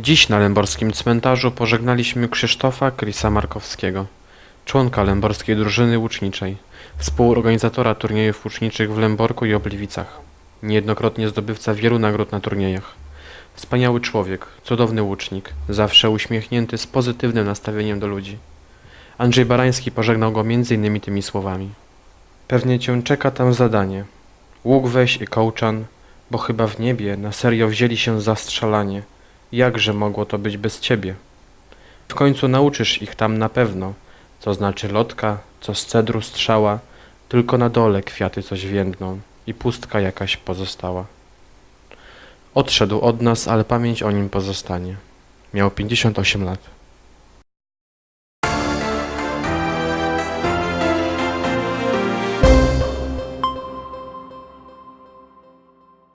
Dziś na lęborskim cmentarzu pożegnaliśmy Krzysztofa Krisa Markowskiego, członka lęborskiej drużyny łuczniczej, współorganizatora turniejów łuczniczych w Lęborku i Obliwicach, niejednokrotnie zdobywca wielu nagród na turniejach. Wspaniały człowiek, cudowny łucznik, zawsze uśmiechnięty z pozytywnym nastawieniem do ludzi. Andrzej Barański pożegnał go m.in. tymi słowami. Pewnie cię czeka tam zadanie. Łuk weź i kołczan, bo chyba w niebie na serio wzięli się za strzelanie. Jakże mogło to być bez ciebie? W końcu nauczysz ich tam na pewno, co znaczy lotka, co z cedru strzała, tylko na dole kwiaty coś więdną i pustka jakaś pozostała. Odszedł od nas, ale pamięć o nim pozostanie. Miał 58 lat.